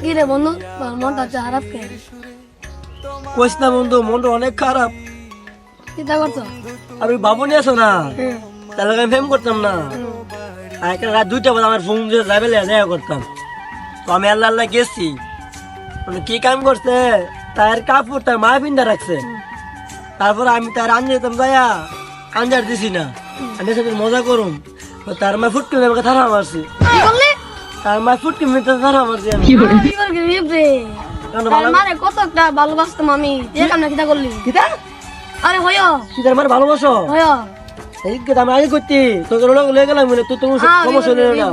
কি রে বন্ধু মনটা খারাপ কে কইস না বন্ধু মনটা অনেক খারাপ। চিন্তা করছ? আর ওই বাবুনি আছো না। তাহলে আমি ফেম করতাম না। আর একটা রাত দুইটা বাজে আমার ফোন দিয়ে যাবে করতাম। তো আমি আল্লাহ আল্লাহ গেছি। মানে কি কাম করছে? তার কাপড় তার মা পিন্দা রাখছে। তারপর আমি তার আনজে যেতাম যাইয়া আনজার দিছি না। আমি সাথে মজা করুম। তো তার মা ফুটকি আমাকে থানা মারছি। তার মারছি আমি। কি রে মানে কতটা ভালোবাসতাম আমি। যে কামনা কিতা করলি? আরে হয় তার মানে ভালোবাসো? হয় এই কথা আমি আগে করছি তোকে লোক লয়ে গেলাম মনে তুই তোমার হ্যাঁ, সমস্যা নেই না।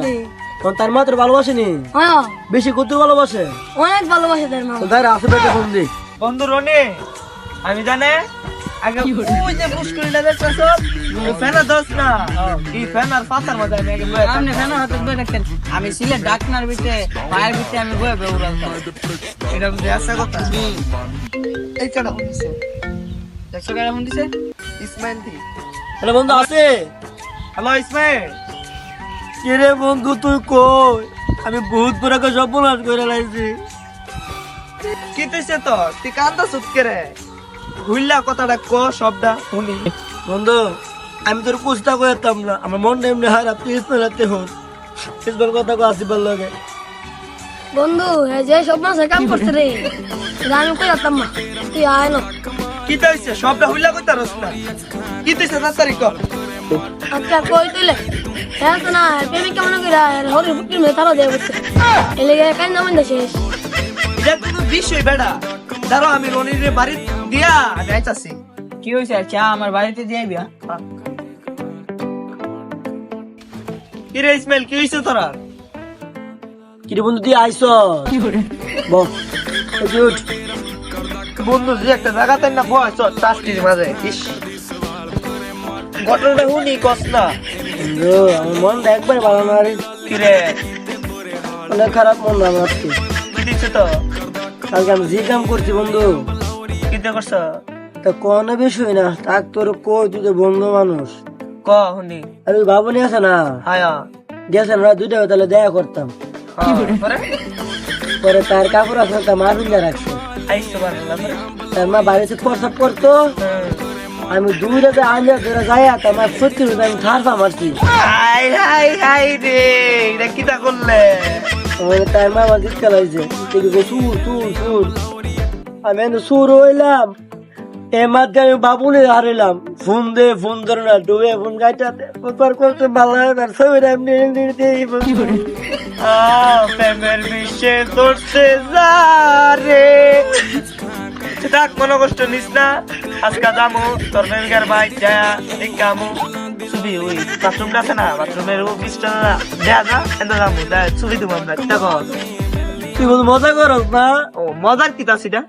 তখন তার মা তোর ভালোবাসেনি? বেশি কত ভালোবাসে? অনেক ভালোবাসে তার মা। তার আসে বেটা ফোন বন্ধু রনি আমি জানে আগে ওই যে মুশকিলটা দেখতেছ? ফেনা দোস না? এই ফেনার পাতার মধ্যে আমি আগে বয়ে আপনি কেন হাতে বই রাখছেন আমি সিলে ডাকনার ভিতরে পায়ের ভিতরে আমি বয়ে বয়ে উড়ালতাম এটা বুঝে আসা কথা? এই কাটা বলছে দেখছ কেন ফোন ইসমাইল দি। হ্যালো বন্ধু আছে? হ্যালো ইসমাইল। কি রে বন্ধু তুই কই? আমি বহুত বড় একটা সর্বনাশ করে লাইছি। কি তুইছে তো তুই কান্দা সুতকে রে? ভুললা কথাটা ক সবটা শুনি। বন্ধু আমি তোর কুস্তা করতাম না। আমার মনটা এমনি হারাপ তুই ইসমাইল রাতে হন ইসমাইল কথা কো আসিবার লগে। বন্ধু এ যে সব মাসে কাম করছে রে আমি কই রাখতাম না। তুই আয় না। কি তুইছে সবটা ভুললা কইতা রস না। কি তুইছে তাড়াতাড়ি ক। আচ্ছা কই তুইলে? হ্যাঁ তো না প্রেমিক কেমন কইরা হরি ফুটির মেয়ে তারা দেয়া বলছে এলে কাই নাম শেষ। দেখ বিষয় বেড়া। দাঁড়াও আমি রনির বাড়ি দিয়া আমি আইতাছি কি হয়েছে চা আমার বাড়িতে দিয়ে আইবি হ্যাঁ? কি ইসমাইল কি হইছে তোরা? কি রে বন্ধু তুই আইস বন্ধু যে একটা জায়গাতে না বয়স চাষটির মাঝে। ইস। ঘটনাটা শুনি কস না। আমার মনটা একবার ভালো না রে। কি রে অনেক খারাপ মন আমার আজকে। তো। কালকে আমি যে কাম করছি বন্ধু। করছ? তা কোনো বিষয় না তাক তোর কই তুই তো বন্ধু মানুষ। ক শুনি। আর ওই বাবুনি আছে না? হায়া গেছে না দুইটা তাহলে দেখা করতাম। পরে? পরে তার কাপড় আছে তার মা পিন্দা রাখছে। তার মা বাড়িতে প্রসাব করতো আমি দুই রাতে আনজা ধরে যাই তার মা সত্যি আমি মারছি। হাই হাই হাই রে এটা কিটা করলে? তার মা আমার জিতকা লাগছে দেখি সুর সুর সুর আমি সুর হইলাম। এ মাঝে আমি বাবুলে হারিলাম ফোন দে ফোন ধরে না ডুবে ফোন গাইটাতে প্রচার করতে ভালো প্রেমের বিশ্বে ধরছে যা রে থাক মনে কষ্ট নিস না। আজকে যামু তোর প্রেমিকার বাইক যায় দেখামু ছবি ওই বাথরুমটা আছে না বাথরুমের ও বিছটা না। দেয়া যা এত যামু দেখ ছবি দেবো আমরা দেখো তুই বল মজা করস না? ও মজার কিতা সেটা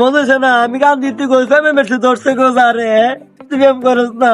মজা আছে না, আমি গান দিতে গো ফেমে মেসে ধরছে গো আরে তুই করছ না।